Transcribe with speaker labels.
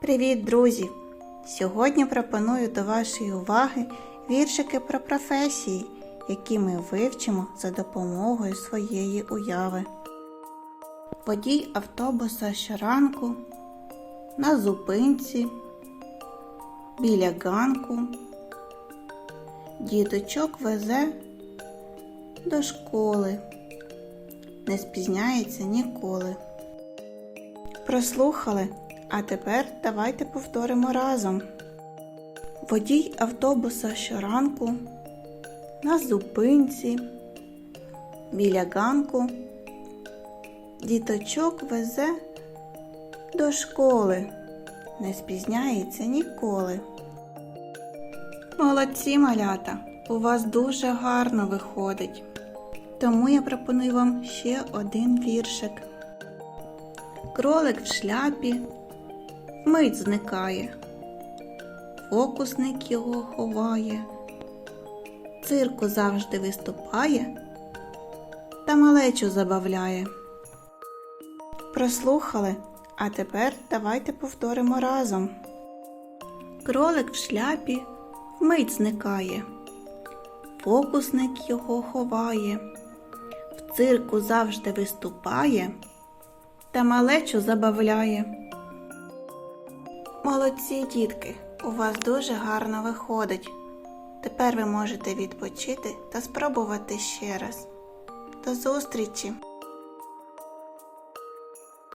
Speaker 1: Привіт, друзі! Сьогодні пропоную до вашої уваги віршики про професії, які ми вивчимо за допомогою своєї уяви. Водій автобуса щоранку, на зупинці, біля ганку, діточок везе до школи, не спізняється ніколи. Прослухали, а тепер давайте повторимо разом. Водій автобуса щоранку, на зупинці, біля ганку, діточок везе до школи, не спізняється ніколи. Молодці, малята, у вас дуже гарно виходить. Тому я пропоную вам ще один віршик. Кролик в шляпі мить зникає, фокусник його ховає, цирку завжди виступає та малечу забавляє. Прослухали, а тепер давайте повторимо разом. Кролик в шляпі вмить зникає, фокусник його ховає, в цирку завжди виступає та малечу забавляє. Молодці, дітки, у вас дуже гарно виходить. Тепер ви можете відпочити та спробувати ще раз. До зустрічі!